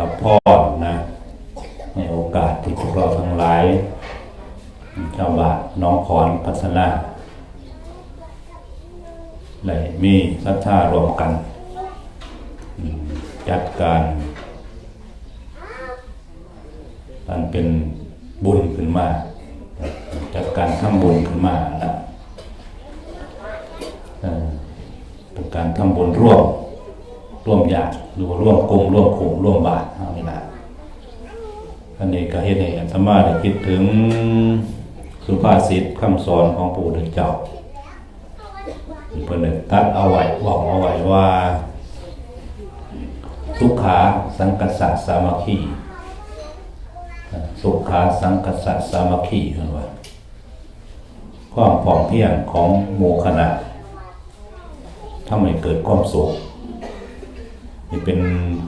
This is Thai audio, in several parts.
รับพรนะในโอกาสที่พวกเราทั้งหลายชาบานน้องขอนพัฒนาได้มีศรัทธารวมกัน จัดการการเป็นบุญขึ้นมา จัดการทำบุญขึ้นมานะเป็นการทำบุญร่วม ร่วมญาติหรือว่าร่วมกลุ่มร่วมขุมร่วมบาทเอานี่นะอันนี้ก็เห็นให้อาตมาได้คิดถึงสุภาษิตคำสอนของพระพุทธเจ้าเพิ่นได้ตัดเอาไว้บอกเอาไว้ว่า สุขาสังกัสสะสามัคคีสุขาสังกัสสะสามัคคีเห็นว่าความผ่องเพียงของหมู่คณะทำให้เกิดความสุข นี่เป็น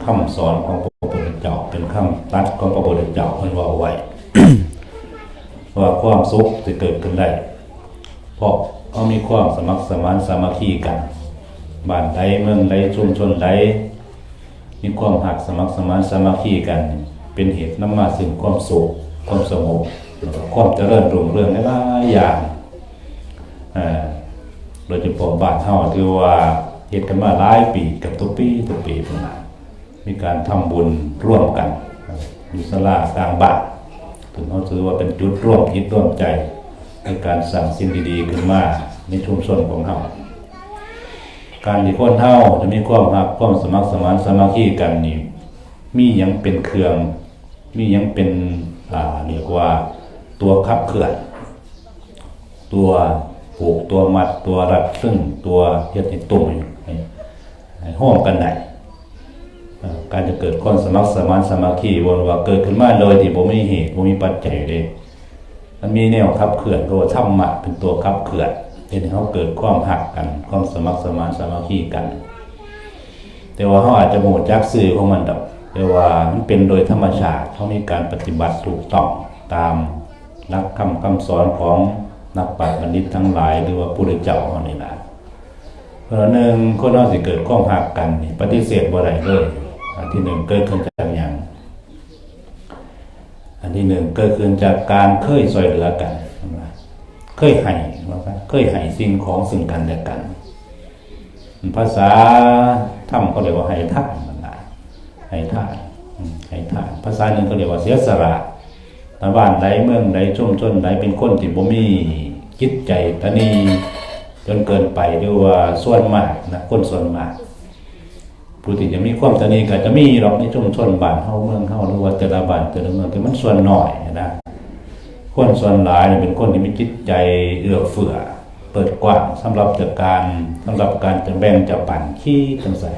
คำสอนของพระพุทธเจ้าเป็นคำตัดของพระพุทธเจ้าเพิ่นว่าเอาไว้ว่าความสุขจะเกิดขึ้นได้เพราะเขามีความสมัครสมานสามัคคีกันบ้านใดเมืองใดชุมชนใดมีความหักสมัครสมานสามัคคีกัน เป็นเหตุนำมาซึ่งความสุขความสงบแล้วก็ความเจริญรุ่งเรืองในหลายอย่างอ่าโดยเฉพาะบ้านเฮาที่ว่า เฮ็ดกันมาหลายปีกับทุกปีทุกปีพุ่นน่ะมีการทำบุญร่วมกันมีศาลากลางบานถึงเขาถือว่าเป็นจุดร่วมคิดร่วมใจในการสร้างสิ่งดีๆขึ้นมาในชุมชนของเฮาการที่คนเฮาจะมีความรักความสมัครสมานสมัคคีกันนี่มียังเป็นเครื่อง มียังเป็นอ่าเรียกว่าตัวขับเคลื่อน ตัวผูกตัวมัดตัวรัดซึ่งตัวเฮ็ดให้ตุ่มให้ให้อมกันได้การจะเกิดความสมัครสมานสมัคคีวนว่าเกิดขึ้นมาโดยที่บ่มีเหตุบ่มีปัจจัยเลยมันมีแนวขับเคลื่อนก็ว่าธรรมะเป็นตัวขับเคลื่อนเฮ็ดให้เฮาเกิดความหักกันความสมัครสมานสมัคคีกัน แต่ว่าเขาอาจจะโมดจักสื่อของมันดอกแต่ว่ามันเป็นโดยธรรมชาติเขามีการปฏิบัติถูกต้องตามหลักคำคำสอนของนักปราชญ์บัณฑิตทั้งหลาย หรือว่าผู้ได้เจ้าเขานี่นะ เพราะหนึ่งคนเราสิเกิดความหักกันปฏิเสธบ่ได้เลยอันที่หนึ่งเกิดขึ้นจากอย่าง อันที่หนึ่งเกิดขึ้นจากการเคยช่วยเหลือกันเคยให้ว่ากันเคยให้สิ่งของซึ่งกันและกัน ภาษาธรรมเขาเรียกว่าให้ทานนะให้ทานให้ทานภาษาหนึ่งเขาเรียกว่าเสียสละบ้านใดเมืองใดชุมชนใดเป็นคนที่บ่มีจิตใจตนี จนเกินไปหรือว่าส่วนมากนะคนส่วนมากผู้ที่จะมีความตะนีก็จะมีหรอกในชุมชนบ้านเฮาเมืองเฮาหรือว่าแต่ละบ้านแต่ละเมืองแต่มันส่วนหน้อยนะคนส่วนหลายเป็นคนที่มีจิตใจเอื้อเฟื้อเปิดกว้างสำหรับจัดการสำหรับการจะแบ่งจะปั่นขี้จังใส่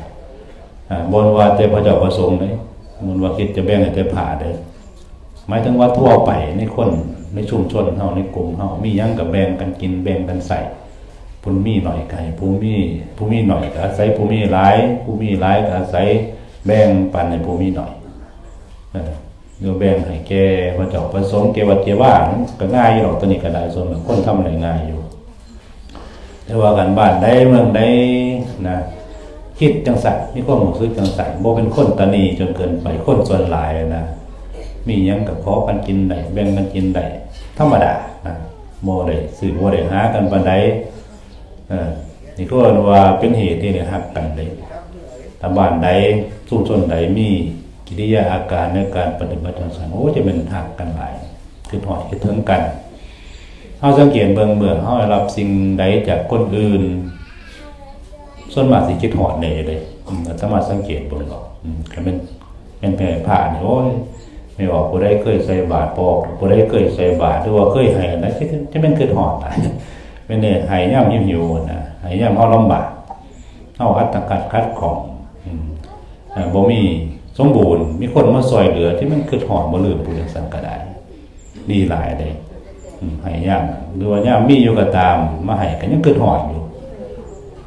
บนว่าแต่พระเจ้าประสงค์เลยบนว่าคิดจะแบ่งแต่ผ่าเลยหมายถึงว่าทั่วไปในคนในชุมชนเฮาในกลุ่มเฮามียังกับแบ่งกันกินแบ่งกันใส่ ผู้มีหน่อยไก่ผู้มีผู้มีหน่อยก็อาศัยผู้มีหลายผู้มีหลายก็อาศัยแบ่งปันให้ผู้มีหน่อยเออเดี๋ยแบ่งให้แกพระเจ้าประสงค์แกวัดเกว่าก็ง่ายอยู่หรอกตัวนี้ก็ได้ส่วนคนทำอะไรง่ายอยู่ แต่ว่ากันบ้านใดเมืองใดนะคิดจังสันมีความรู้สึกจังสันบ่เป็นคนตนีจนเกินไปคนส่วนหลายนะมียังกับขอกันกินได้แบ่งกันกินได้ธรรมดานะบ่ได้สื่อบ่ได้หากันปานใดเออ นี่ก็ว่าเป็นเหตุที่ได้ฮักกันเลยถ้าบ้านใดชุมชนใดมีกิริยาอาการในการปฏิบัติจังสันโอ้จะเป็นฮักกันหลายคือหอดคิดถึงกันเฮาสังเกตเบิ่งเมื่อเฮารับสิ่งใดจากคนอื่น ส่วนมากสิคิดฮอดแน่เลยสามารถสังเกตเบิ่งดอกอืมคันเป็นเป็นแผ่ผ้านี่โอ้ยไม่ว่าผู้ใดเคยใส่บาตรปอกผู้ใดเคยใส่บาตรหรือว่าเคยให้อันใดสิจะเป็นคิดฮอดนะ เป็นเนี่ยให้ยามหิวนะห้ยามเฮาลำบากเฮาอัตคัดคัดของบ่มีสมบูรณ์ มีคนมาซอยเหลือ ที่มันคิดฮอดบ่ลืมผู้จังซั่นก็ได้ดีหลายเด้อืมให้ย่ามหรือว่าย่ามมีอยู่ก็ตาม มาให้กันยังเกิดหอดอยู่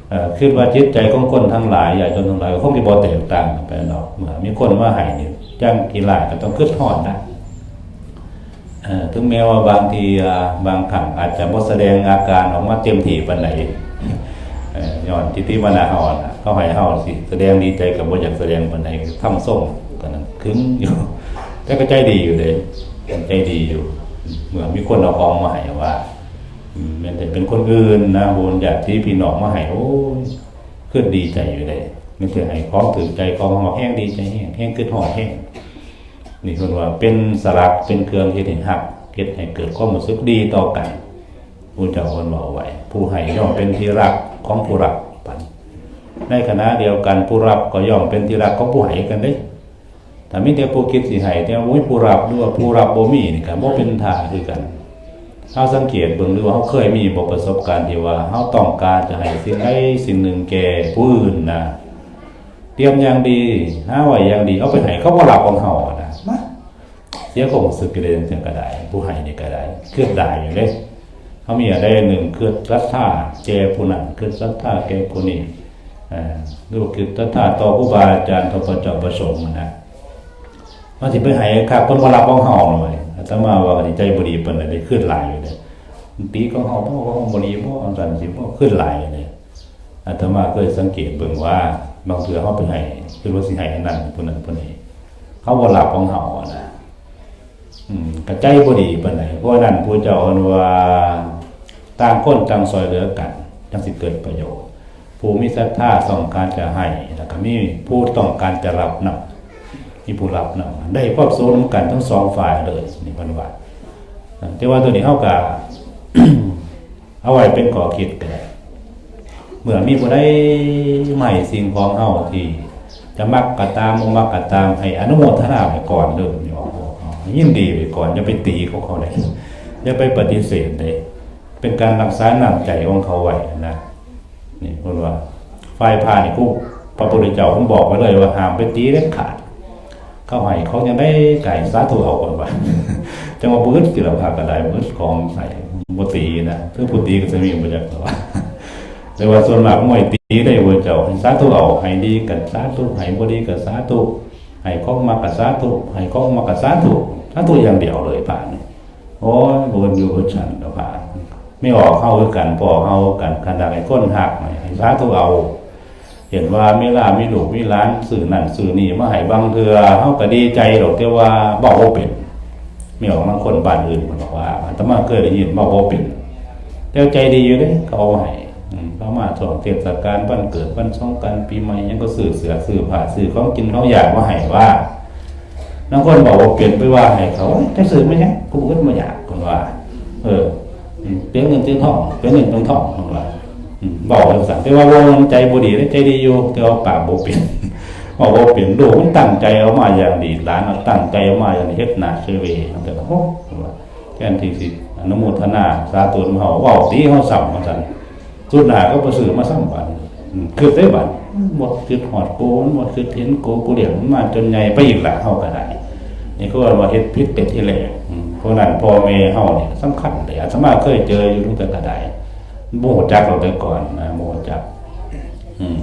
เอ่อคิดว่าจิตใจของคนทั้งหลายใหญ่จนทั้งหลายก็คงสิบ่แตกต่างไปหรอกเมื่อมีคนมาให้นี่จังกีฬาก็ต้องคิดฮอดนะ ถึงแม้ว่าบางทีบางครั้งอาจจะบ่แสดงอาการออกมาเต็มที่ปานใดเอ่อย้อนทิฏฐิมานะเฮาน่ะเขาให้เฮาสิแสดงดีใจกับบ่อยากแสดงปานใดทำส่งกันนั้นขึงอยู่แต่ก็ใจดีอยู่เลยใจดีอยู่เมื่อมีคนเอาของมาให้ว่ามันแต่เป็นคนอื่นนะโบุญญาติพี่น้องมาให้โอ้ยขึ้นดีใจอยู่เลยมันคือให้ของถือใจของหอแห้งดีใจแห้งแห้งขึ้นหอแห้ง นี่คือว่าเป็นสลักเป็นเครื่องที่ถึงหักเกิดให้เกิดความรู้สึกดีต่อกันผู้เจ้าคนบอกไว้ผู้ให้ย่อมเป็นที่รักของผู้รับปันในขณะเดียวกันผู้รับก็ย่อมเป็นที่รักของผู้ให้กันเด้ถ้ามีแต่ผู้คิดสิให้แต่ว่าผู้รับหรือว่าผู้รับบ่มีนี่ก็บ่เป็นท่าคือกันเฮาสังเกตเบิ่งหรือว่าเฮาเคยมีบ่ประสบการณ์ที่ว่าเฮาต้องการจะให้สิ่งใดสิ่งหนึ่งแก่ผู้อื่นนะเตรียมอย่างดีหาไว้อย่างดีเอาไปให้เขาบ่รับของเฮา เสียความรู้สึกก็ได้จังก็ไดผู้ให้ในี่ก็ไดเคลื่อนได้อยู่เด้เขามีอะไรหนึ่งคือรัทธาแก่ผู้นั้นคือรัทธาแกผู้นี้อ่าหรือว่าคือรัทธาต่อผู้บาอาจารย์ต่อพระเจ้าประสงค์นะมันสิไปให้ครับคนบ่รับของเฮาหน่อยอาตมาว่าก็สิใจบดีปานใดได้ขึ้นหลายอยู่เด้ตีของเฮาบ่อของบดีบ่ออันนั้นสิบ่อขึ้นหลายเลยอาตมาเคยสังเกตเบิ่งว่าบางเทื่อเขาไปให้คือว่าสิให้อันนั้นนั้นผู้นี้เขาบ่รับของเฮาอนะ กระใจบ่ดีปานใดเพราะนั้นผู้เจ้าอิ้นว่าต่างคนต่างซอยเหลือกันจังสิเกิดประโยชน์ ผู้มีศรัทธาต้องการจะให้แล้วก็มีผู้ต้องการจะรับนำมีผู้รับนำได้ความสูงกันทั้งสองฝ่ายเลยนี่พิ่นว่าแต่ว่าตัวนี้เฮาก็เอาไว้เป็นข้อคิดก็ได้เมื่อมีผู้ใดใหม่สิ่งของเฮาที่จะมักกะตามบ่มักกะตามให้อนุโมทนาไว้ก่อนเด้อ ยินดีไว้ก่อนอย่าไปตีเขาเขาเลยอย่าไปปฏิเสธเลยเป็นการรักษาหน้ำใจของเขาไว้นะนี่พูดว่าฝ่ายพานี่ผู้พระพุทธเจ้าผมบอกไว้เลยว่าห้ามไปตีเด็ดขาด เขาให้เขายังได้ไก่สาธุเอาก่อนว่าจังหว่าบื้อที่เราพากันได้บื้อของใส่บ่ตีนะเพื่อผู้ตีก็จะมีบ่จักว่าแต่ว่าส่วนมากมวยตีได้เวอเจ้าสาธุเอาให้ดีกันสาธุให้บ่ดีกันสาธุให้ข้องมากับสาธุให้ข้องมากับสาธุ สาธุอย่างเดียวเลยผ่านนี่โอ้ยบนอยู่บนฉันแล้วผ่านไม่ออกเข้ากันพอเข้ากันขนาดไอ้ก้นหักไหน่อยให้สาธุเอา เห็นว่าไมีลาไมีลูกมีหล้านสื่อนั่นสื่อนี่มาให้บางเทือเฮาก็ดีใจดอกแต่ว่าบอกบ่เป็นมีออกบางคนบ้านอื่นมันบอกว่าอาตมาเคยได้ยินบอกบ่เป็นแต่ใจดีอยู่เด้เขาเอาให้อืมเขามาช่วงเทศกาลวันเกิดวันสงกรานปีใหม่ยังก็ซื้อเสือซื้อผ้าซื้อของกินเขาอยากมาให้ว่า บางคนบอกว่าเปลี่ยนไปว่าให้เขาจะซื้อไมเนี่ยกูก็ไม่อยากคนว่า เออเปลี่ยนเงินเปลี่ยนทองเปลี่ยนเงินเป็นทองคนว่าบอกเลยสั่งแต่ว่าว่ามันใจบ่ดีและใจดีอยู่แต่ว่าปากบ่เปลี่ยนบอกว่าเปลี่ยนดูมันตั้งใจเอามาอย่างดีร้านเอาตั้งใจเอามาอย่างเฮ็ดหนาเชเวแต่ก็โอ้ว่าแค่นที่สิอนุโมทนาสาธุนเฮาว้าตีเฮาซ้ํว่าซั่นสุดหนาก็บ่ซื้อมาซ้ํบัดอืมคือได้บัดหมดคือหอดโกนหมดคือเห็นโกกูเลี้ยงมันมาจนใหญ่ไปอีกละเฮาก็ได้ นี่ก็ว่าเฮ็ดผิดเป็นที่แรกอืมเพราะนั้นพ่อแม่เฮานี่ยสำคัญเลยอาตมาเคยเจออยู่ตั้งแต่กระไดบ่ฮู้จักเราแต่ก่อนนะบ่ฮู้จัก อืม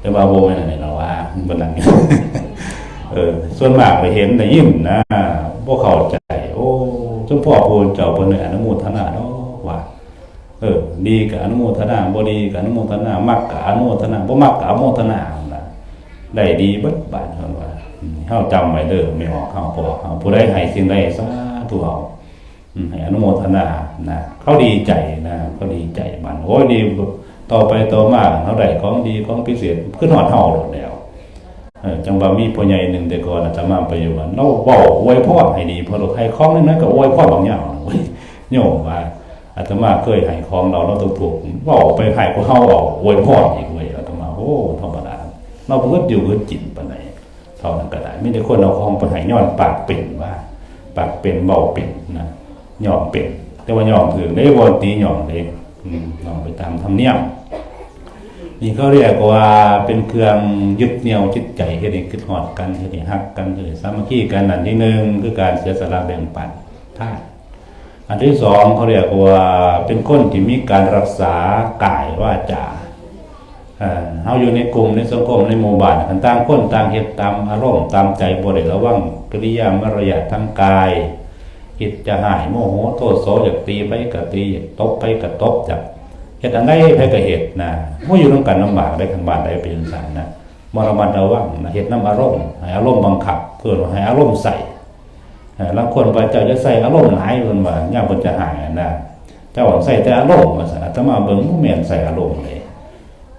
แต่ว่าโบไม่ไหนเราว่าบนนั้นเออ ส่วนมากไปเห็นแต่ยิ้มนะพวกเข้าใจ โอ้จ้าพ่อพูนเจ้าเพิ่นเนี่ยอนุโมทนาเนาะว่าเออ ดีกับอนุโมทนาบ่ดีกับอนุโมทนามักกับอนุโมทนาบ่มักกับอนุโมทนานั่นล่ะได้ดีเบิดบาดเพิ่นว่าอืม เฮาจำไว้เด้อไม่ออกเฮาบ่เฮาผู้ใดให้สิ่งใดสาธุเอาให้อนุโมทนานะเขาดีใจนะเขาดีใจมันโอ้ยดีต่อไปต่อมาเท่าใดของดีของพิเศษขึ้นหอดเฮาหมดแล้วจังว่ามีพ่อใหญ่หนึ่งแต่ก่อนอาตมาไปอยู่ว่าเราเว้าอวยพรให้ดีพอเราให้ของนึงนั้นก็อวยพรบางอย่างโยมว่าอาตมาเคยให้ของเราเราต้องถูกเว้าไปให้พวกเฮาเอาอวยพรอีกเว้ยอาตมาโอ้ธรรมดาเราเกิดอยู่เกิดจิตปนใด เท่านั้นก็ได้ไมีแต่คนเอาของไปให้ย้อนปากเป็นว่า ปากเป็นเว้าเป็นนะยอมเป็น แต่ว่ายอมถึงได้บ่ตียอมเลยอืมยอมไปตามธรรมเนียมนี่เขาเรียกว่าเป็นเครื่องยึดเหนี่ยวจิตใจเฮ็ดให้คิดฮอดกันเฮ็ดให้ฮักกันเฮ็ดให้สามัคคีกันอันที่หนึ่งคือการเสียสละแบ่งปันท่านอันที่สองเขาเรียกว่าเป็นคนที่มีการรักษากายวาจา เอ่อเฮาอยู่ในกลุ่มในสังคมในหมู่บ้านกันต่างคนต่างเฮ็ดตามอารมณ์ตามใจบ่ได้ระวังกิริยามารยาททางกายคิดจะหายโมโหโทษโสอยากตีไปก็ตีอยากตบไปก็ตบจับเฮ็ดอันใดไผก็เฮ็ดนะบ่อยู่นำกันลำบากได้ทางบ้านได้เป็นจันนะมรมัดระวังเฮ็ดน้ำอารมณ์ให้อารมณ์บังคับเพื่อให้อารมณ์ใส่แล้วคนว่าเจ้าจะใส่อารมณ์หลายเพิ่นว่าย่ามเพิ่นจะหายนะเจ้าใส่แต่อารมณ์ว่าซั่นอาตมาเบิ่งบ่แม่นใส่อารมณ์เลย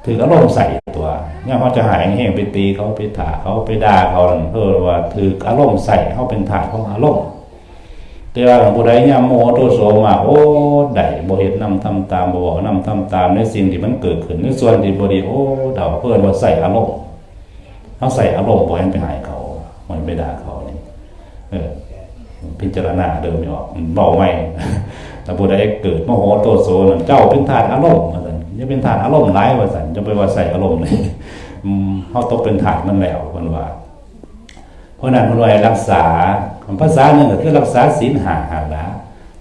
ถืออารมณ์ใส่ตัวย่ามเขาจะหายแห้งไปตีเขาไปถาเขาไปด่าเขาเพื่อว่าถืออารมณ์ใส่เขาเป็นถาของอารมณ์แต่ว่าผู้ใดยามโมโหโทโสมาโอ้ได้บ่เฮ็ดนำทำตามบ่บอกนำทำตามในสิ่งที่มันเกิดขึ้นในส่วนที่บ่ดีโอ้เดาเพิ่นว่าใส่อารมณ์เฮาใส่อารมณ์บ่ให้ไปหายเขาบ่ให้ไปด่าเขานี่เออพิจารณาเดิมไม่ออกมันเบาไม่แต่ผู้ใดเกิดโมโหโทโสนั่นเจ้าเป็นทาสอารมณ์ ว่าซั่นอย่าเป็นทาสอารมณ์หลายว่าซั่นจะไปว่าใส่อารมณ์เลยเฮาตกเป็นทาสมันแล้วเพิ่นว่า เพราะนั้นมันไว้รักษาภาษาหนึ่งก็คือรักษาศีลหาหาละ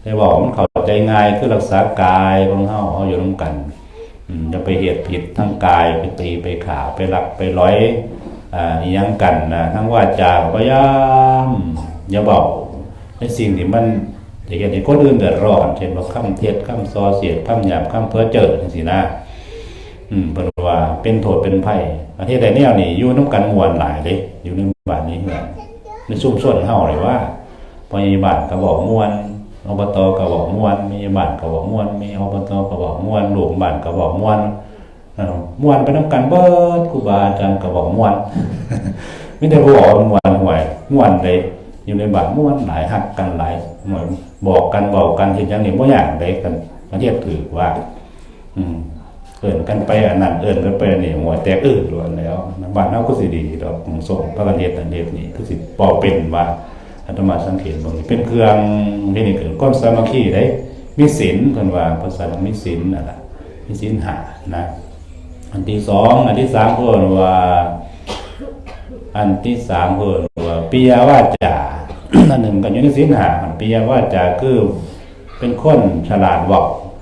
แต่บอกมันเข้าใจง่ายคือรักษากายของเฮาเฮาอยู่ร่วมกันอืมอย่าไปเหตุผิดทั้งกายไปตีไปขาไปลักไปร้อยอียังกันนะทั้งว่าจาพยายามอย่าเบาในสิ่งที่มัน จะเห็นให้คนอื่นเดือดร้อนเช่นว่าคำเท็จคำซอเสียดคำหยาบคำเพ้อเจ้อจังซี่นะอืมเพิ่นว่าเป็นโทษเป็นภัยประเทศใดแนวนี้อยู่นํกันมวลหลายเด้อยู่ในบ้านนี้เหมือนในชุมชนเฮาเลยว่าพยาบาลก็บอกมวลอบตก็บอกมวลมีบ้านก็บอกมวลมีอบตก็บอกมวลลูกบ้านก็บอกมวลเอ่อมวลไปนํกันเบิดครูบาอาจารย์ก็บอกมวลมีแต่ผู้บอกมวลห่วยมวลเลยอยู่ในบ้านมวลหลายฮักกันหลายเหมือน บอกกันเว้ากันเฮ็ดหยังนี่บ่อย่างใดกันประเทศถือว่า อืมเอิ่นกันไปอันนั้นเอิ่นกันไปนนี้หัวแตกอื้อล้วนแล้วบ้านเฮาก็สิดีดอกของส่งพระประเทศอันเทศนี่คือสิปอเป็นว่าอาตมาสังเกตบิ่งนี่เป็นเครื่องที่นี่เกิดความสามัคคีได้มีศีลเพิ่นว่าภาษาลาวมีศีลนั่นแหละมีศีลหานะอันที่สองอันที่สามเพิ่นว่า อันที่สามเพิ่นว่าปิยวาจา อันหนึ่งก็อยู่ในศีลหาอันปิยวาจาคือเป็นคนฉลาดว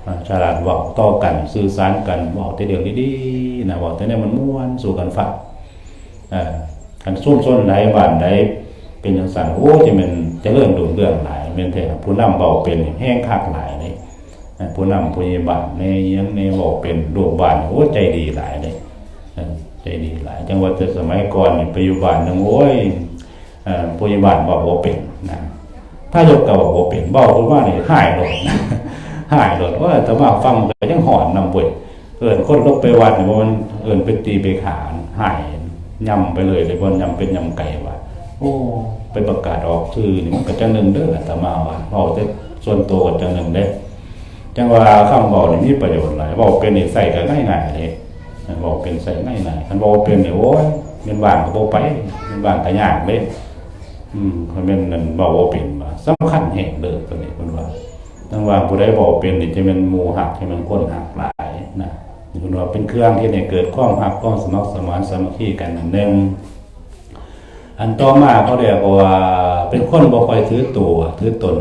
อ่าฉลาดว้าต่อกัน สื่อสารกันเว้าแต่เรื่องดีๆนะเว้าแต่เนี่ยมันม่วนสู่กันฟังอ่ากันซุ่มซ่นใดบ้านใดเป็นจังซั่นโอ้จะเป็นเริญรุ่งเรื่องหลายแม่นแท้ผู้นำเว้าเป็นแห้งคักหลายเลยอ่ผู้นำผู้ใหญ่บ้านในยังในเว้าเป็นลูกบ้านโอ้ใจดีหลายเลยอ่ใจดีหลาย จังหว่าแต่สมัยก่อนนี่ไปอยู่บ้านนึงโอ้ย อ่าผู้ใหญ่บ้านเว้าบ่เป็นนะถ้ายกกับบอกว่าเป็นเบ้าคือว่านี่หายหลดหายหลดว่าแต่ว่าฟังก็ยังหอนนำเว้ยเอินคนลกไปวัดนี่บ่มันเอินไปตีไปขานหายยำไปเลยเลยบ่ยำเป็นยำไก่ว่าโอ้ไปประกาศออกชื่อนี่มันก็จังหนึงเด้ออาตมาว่าเว้าแต่ส่วนตัวก็จังหนึงเด้จังว่าคำเว้านี่มีประโยชน์หลายเว้าเป็นนี่ใส่ก็ง่ายๆเลยเว้าเป็นใส่ง่ายๆคันเว้าเป็นนี่โอ้ยเป็นบ้านก็บ่ไปเป็นบ้านก็ยากเด้ อืมเขาเป็นนั่นบอกว่าเป็นว่าสำคัญแห่งเด้อตัวนี้เพิ่นว่าทั้งว่าผู้ใดบอกเป็นนี่จะเป็นมูหักที่มันคนหักหลายนะเพิ่นว่าเป็นเครื่องที่ให้เกิดความหักความสมัครสมานสมัคคีกันหนึ่งอันต่อมาเขาเรียกว่าเป็นคนบ่คอยถือตัวถือตน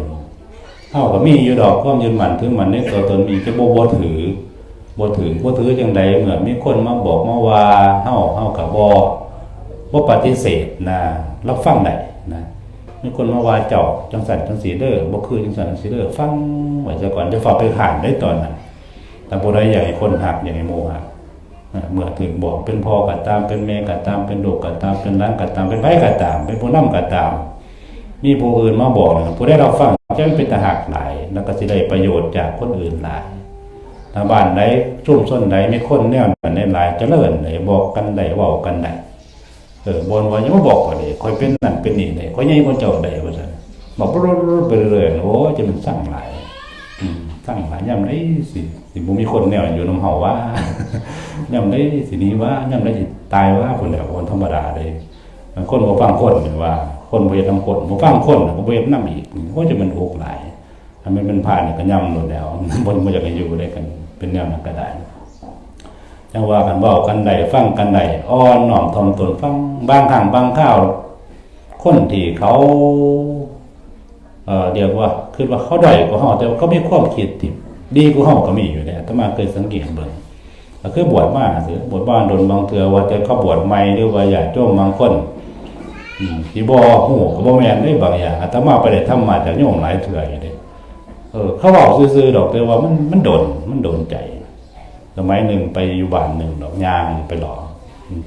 เฮาก็มีอยู่ดอกความยืนหมันถือมันในตัวตนมีจะบ่บ่ถือบ่ถือบ่ถือจังใดเมื่อมีคนมาบอกมาว่าเฮาเฮาก็บ่ว่าปฏิเสธนะรับฟังได้ นะมีคนมาว่าเจ้าจังสันจังสีเด้อบ่คือจังสันจังสีเด้อฟังไว้ซะก่อนจะฝากไปขานได้ตอนนั้นแต่บ่ได้ให้คนหักอยากให้โมหักนะเมื่อถึงบอกเป็นพ่อก็ตามเป็นแม่ก็ตามเป็นลูกก็ตามเป็นหลานก็ตามเป็นไผก็ตาม เป็นผู้นำก็ตาม มีผู้อื่นมาบอกนะผู้ได้เรับฟังจะเป็นตาหักหลาย แล้วก็สิได้ประโยชน์จากคนอื่นหลายถ้าบ้านใดชุ่มชนใดมีคนแนวนั้นหลายเจริญได้บอกกันได้เว้ากันได้ เออบนว่ายังมาบอกว่าเลยคอยเป็นนั่นเป็นนี่เลยคอยยังคนเจ้าใดว่าซั่นบอกไปเรื่อยๆไปเรื่อยโอ้จะมันสร้างหลายสร้างหลายย่ำได้สิสิบ่มีคนแนวอยู่น้ำเฮาว่าย่ำได้สินี้ว่าย่ำได้สิตายว่าคนแล้วคนธรรมดาเลยบางคนบ่ฟังคนนี่ว่า คนบ่เฮ็ดนำคนบ่ฟังคนบ่เฮ็ดนำอีกโอ้จะมันโอกหลายถ้ามันเป็นผ่านนี่ก็ย่ำโลดแล้วบ่บ่อยากให้อยู่ด้วยกัน เป็นแนวนั้นก็ได้ จังว่ากันเว้ากันได้ฟังกันได้อ่อนหน้อมถ่อมตนฟังบางครั้งบางคราวคนที่เขาเอ่อเรียกว่าคือว่าเขาด้อยกว่าเฮาแต่ว่าเขามีความคิดที่ดีกว่าเฮาก็มีอยู่เนี่ยอาตมาเคยสังเกตเบิ่งก็คือบวชมาสิบวชบ้านโดนบางเทื่อว่าแต่เขาบวชใหม่หรือว่าญาติโยมบางคนที่บ่ฮู้ก็บ่แม่นได้บางอย่างอาตมาไปได้ทำมาจากโยมหลายเทื่ออยู่เด้เออเขาเว้าซื่อๆดอกแต่ว่ามันมันโดนมันโดนใจ สมัยหนึ่งไปอยู่บ้านหนึ่งดอกยางไปหล่อ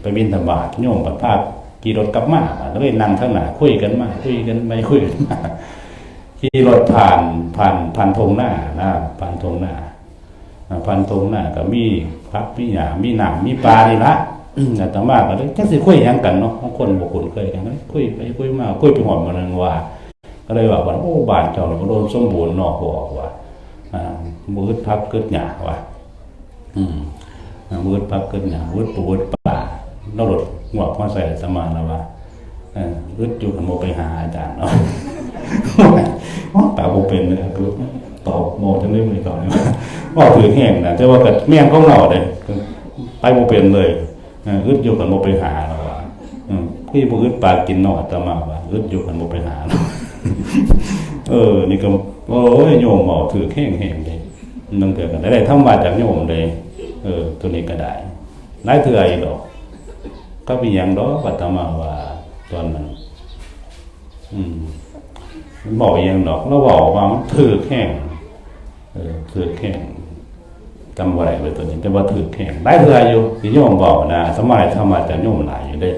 ไปบินธบาตโยมปัดภาคขี่รถกลับมาก็เลยนั่งข้างหน้าคุยกันมาคุยกันไปคุยกันมาขี่รถผ่านผ่านผ่านทงหน้านะผ่านทงหน้าผ่านทงหน้าก็มีพักมีหยามีหนามมีปลานี่ละอาตมาก็เลยจักสิคุยยังกันเนาะบางคนบ่คุ้นเคยกันนะคุยไปคุยมาคุยไปหอดมานึงว่า ก็เลยว่าว่าโอ้บ้านเจ้านี่ก็โดนสมบูรณ์นาะบอกว่าอ่ามืดพักเกิดหยาว่า อืมอ่ามืดพักเกิดหยามืดปูมืดป่าเราหลดงวกมาใส่อาตมาแล้วว่าเอออึดอยู่กันโมไปหาอาจารย์เนาะป่าโมเป็นเลยคือตอบโมจังได้มือก่อนว่าถือแห้งนะแต่ว่ากับแม่งของเราเลยไปโมเป็นเลยอึดอยู่กันโมไปหาแล้วว่าพี่บ่อึดปลากินเนออตมาว่าอึดอยู่กันโมไปหาเนาะเออ นี่ก็โอ้ยโยมหมอถือแห้งแห้งเลย นั่งเถื่อกันได้ได้ทำมาจากโยมเลย เออ ตัวนี้ก็ได้หลายเถื่ออีกดอก ก็มีอย่างดอกอาตมาว่าตอนนั้นอืมบอกอย่างดอกแล้วบอกว่ามันถือแข้งเออถือแข้งจำอะไรเลยตัวนี้แต่ว่าถือแข้งได้เถื่ออยู่ที่โยมบอกนะสมัยทำมาจากโยมหลายอยู่เด้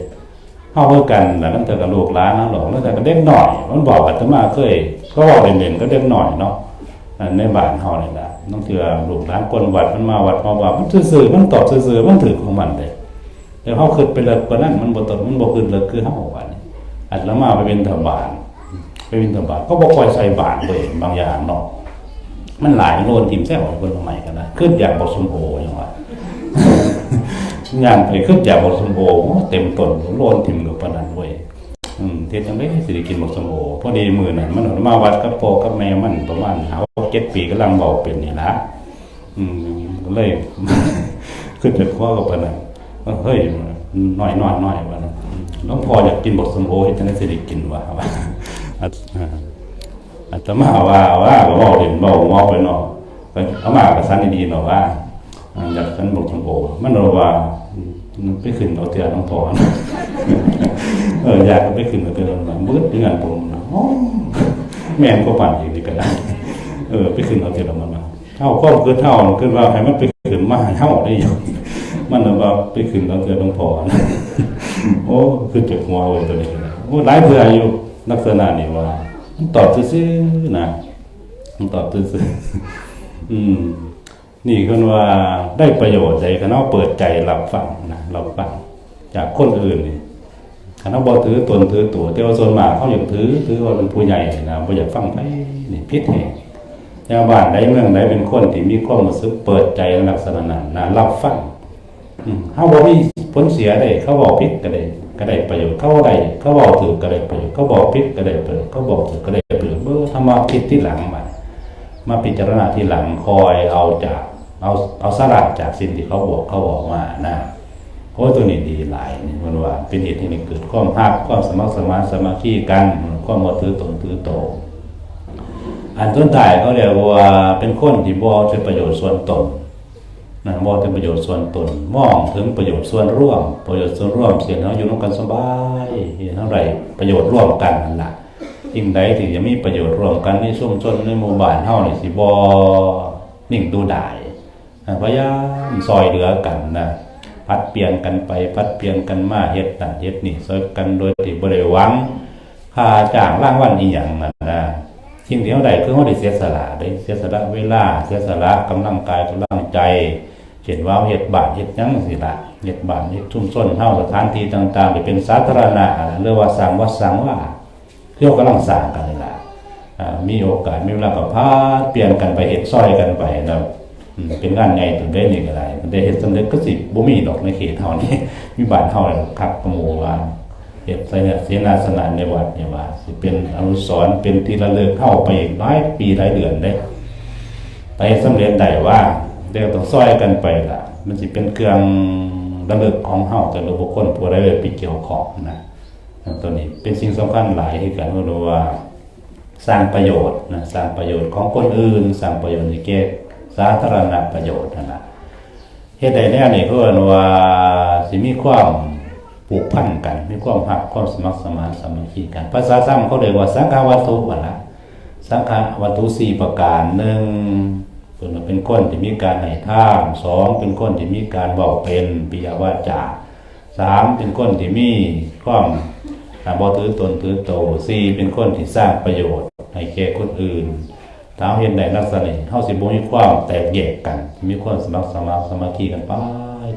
เข้าเพื่อกันแล้วนั่นเธอกับลูกล้านนะหลอกแล้วแต่ก็เด็กหน่อย มันบอกอาตมาเคย ก็บอกเด่นๆก็เด็กหน่อยเนาะในบ้านเฮานี่ล่ะ น้องเถื่อลูกหลานคนวัดมันมาวัดมาว่ามันซื่อๆมันตอบซื่อๆมันถือของมันเลยแต่เขาขึ้นไปเลิกกว่านั้นมันบ่ตดมันบ่ขึ้นเลิกคือเฮาว่านี่อัตละมาไปเป็นทบาทไปเป็นทบาทก็บ่คอยใส่บาทเลยบางอย่างเนาะมันหลายโลนทีมแซ่บของคนใหม่กันนะขึ้นอยากบ่สมโออย่างว่าย่างไปขึ้นอยากบ่สมโอเต็มต้นโลนทิมกับปนนั้นเว้ย เฮ็ดจังได๋สิได้กินบ่สมโอพอดีมื้อนั้นมันมาวัดกับพ่อกับแม่มันประมาณ5 7ปีกำลังเว้าเป็นนี่ล่ะอืมก็เลยขึ้นจากข้อกับปานนั้นเฮ้ยหน่อยหน่อยหน่อยว่าน้องพออยากกินบทสมโอให้ท่านได้สิได้กินว่าว่าอาตมาว่าว่าก็บอกเห็นบอกงอไปเนาะเอามากับสันดีๆเนาะว่าอยากสันบทสมโอมันเรา ไปขึ้นเอาเตียน้องพอนะเอออยากไปขึ้นเอาเตียน้องมันมืดที่งานผมนะแม่ก็ปั่นอีกนี่ก็ได้เออ ไปขึ้นเอาเตียน้องมันมาเท่าข้อคือเท่าคือว่าให้มันไปขึ้นมาให้เท่าได้อยู่มันว่าไปขึ้นแล้วเจอหลวงพ่อนะโอ้คือเจ็บหัวเลยตัวนี้โอ้หลายเพื่ออยู่ลักษณะนี้ว่ามันตอบซื่อๆนะมันตอบซื่อๆอืม นี่คนว่าได้ประโยชน์ใจกันเปิดใจรับฟังนะรับฟังจากคนอื่นนี่คันเอถือตนถือตัวแต่ว่าส่วนมากเขาอยากถือถือว่าเป็นผู้ใหญ่นะบ่อยากฟังไปนี่ผิดแฮงชาวบ้านใดเมืองใดเป็นคนที่มีความรู้สึกเปิดใจลักษณะนั้นนะรับฟังเขาบอกมีผลเสียได้เขาบอกพิษก็ได้ก็ได้ประโยชน์เขาได้เขาบอกถือก็ได้ประโยชน์เขาบอกพิษก็ได้ประโยชน์เขาบอกถือก็ได้ประโยชน์เมื่อทำมาคิดที่หลังมามาพิจารณาที่หลังคอยเอาจาก เอาเอาสาระจากสิ่งที่เขาบอกเขาบอกมานะโอ้ตัวนี้ดีหลายนี่มันว่า เป็นเหตุให้เกิดความหักความสมัครสมานสมัคคีกันความมาถือตนถือโตอันต้นตายเขาเรียกว่าเป็นคนที่บ่เป็นประโยชน์ส่วนตนนะมองถึงประโยชน์ส่วนตนมองถึงประโยชน์ส่วนร่วม ประโยชน์ส่วนร่วมเสียงเราอยู่ร่วมกันสบายเท่าไหร่ประโยชน์ร่วมกันนั่นแหละสิ่งใดที่จะมีประโยชน์ร่วมกันในชุมชนในหมู่บ้านเฮานี่สิบ่นิ่งดูด้นะ พยายามซอยเหลือกันนะพัดเปลี่ยนกันไปพัดเปลี่ยนกันมาเฮ็ดนั่นเฮ็ดนี่ซอยกันโดยที่บ่ได้หวังค่าจ้างร่างวัลอีหยังนั่นะสิ่งที่เขาได้คือเขาได้เสียสละได้เสียสละเวลาเสียสละกำลังกายกำลังใจเช่นว่าเฮ็ดบาทเฮ็ดยังสิละเฮ็ดบาทเฮ็ดชุมชนเฮาสถานที่ต่างๆที่เป็นสาธารณะหรือว่าสร้างวัดสร้างว่าคือเขากำลังสร้างกันนี่ละมีโอกาสมีเวลาก็พาเปลี่ยนกันไปเฮ็ดซอยกันไปนะ เป็นงานใหญ่ถึงได้นี่ก็ได้มันได้เฮ็ดสำเร็จก็สิบ่มีดอกในเขตเฮานี่มีบานเฮานี่คักกระมูว่าเฮ็ดใส่เนี่ยเสนาสนะในวัดเนี่ยว่าสิเป็นอนุสรเป็นที่ระลึกเข้าไปอีกหลายปีหลายเดือนได้ไปสำเร็จได้ว่าเดี๋ยวต้องซอยกันไปล่ะ มันสิเป็นเครื่องระลึกของเฮาแต่ละบุคคลผู้ใดไปเกี่ยวของนะตัวนี้เป็นสิ่งสำคัญหลายที่กันรู้ว่าสร้างประโยชน์นะสร้างประโยชน์ของคนอื่น สร้างประโยชน์ในแก่ สาธารณประโยชน์นั่นล่ะเฮ็ดได้แน่นี่เพิ่นว่าสิมีความผูกพันกัน มีความหักความสมัครสมานสามัคคีกัน ภาษาซ้ำเขาเรียกว่าสังฆวัตถุว่าล่ะสังฆวัตถุสี่ประการหนึ่งเป็นคนที่มีการให้ท่านสองเป็นคนที่มีการเว้าเป็นปิยวาจาสามเป็นคนที่มีความอ่าบ่ถือตนถือโตสี่เป็นคนที่สร้างประโยชน์ให้แก่คนอื่น ถ้าเราเห็นได้ลักษณะนี้เฮาสิบ่มีความแตกแยกกัน มีความสมัครสมาสมัคคีกันไป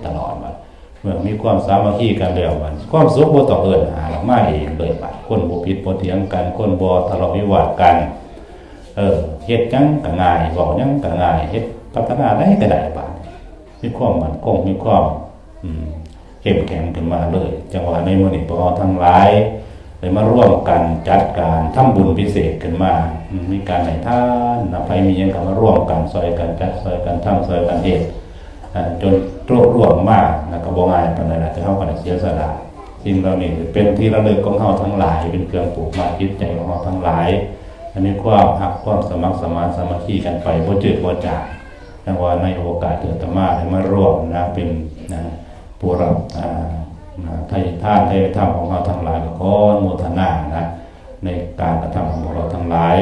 ตลอดบัดเมื่อมีความสามัคคีกันแล้วบัดความสุขบ่ต้องเอิ้นหาออกมาเองเลยบัดคนบ่ผิดบ่เถียงกัน คนบ่ทะเลาะวิวาทกัน เออเฮ็ดจังก็ง่ายเว้าหยังก็ง่ายเฮ็ดพัฒนาได้ก็ได้บัดมีความมั่นคงมีความอืมเข้มแข็งขึ้นมาเลย จังหวะในมื้อนี้พวกเราทั้งหลาย ได้มาร่วมกันจัดการทำบุญพิเศษขึ้นมา มีการให้ทานอภัยมีหยังก็มาร่วมกันซอยกันจัดซอยกันทำซอยกันเฮ็ดอ่าจนรวบรวมมาแล้วก็บ่ง่ายปานใดล่ะแต่เฮาก็ได้เสียสละสิ่งเหล่านี้เป็นที่ระลึกของเฮาทั้งหลาย เป็นเครื่องปลูกมาจิตใจของเฮาทั้งหลาย อันนี้ความหักความสมัครสมานสมัคคีกันไปบ่จืดบ่จางจังว่าในโอกาสเดือตมาได้มาร่วมนะเป็นนะผู้รับอ่า ไทยท่านไทยธรรมของเราทั้งหลายก็ขออนุโมทนานะในการกระทำของเราทั้งหลาย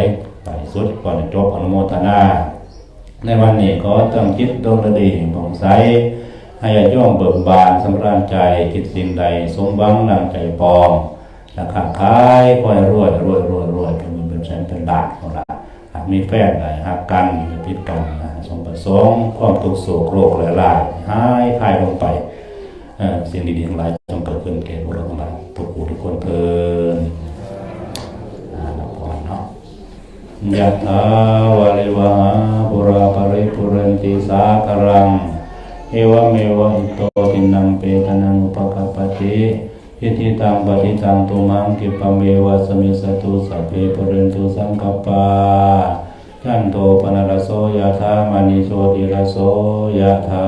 ไปสุดก่อนจบอนุโมทนา ในวันนี้ก็ต้องคิดดวงดีผ่องใสให้ญาติโยมเบิกบานสำราญใจคิดสิ่งใดสมหวังดังใจปองและขาขายค่อยรวยรวยรวยรวยเป็นเงินเป็นแสนเป็นล้านของเราหากมีแฟนใดหักกันจะพิดกันสมประสงค์ความทุกข์โศกโรคหลายๆหายคลายลงไป สิ่งดีๆทั้งหลายจงเกิดขึ้นแก่พวกเราทั้งหลายทุกผู้ทุกคนเทินอ่ารับพรเนาะยะถาวาลิวหาปุราปริปุเรนติสาครังเอวเมวะอิโตตินังเปตานังอุปกปปติอิทิตังปฏิตังตุมังกิปเมวะสมิสตุสัพเพปุเรนตุสังกปาจันโตปนรโสยะถามณิโสติรสโสยะถา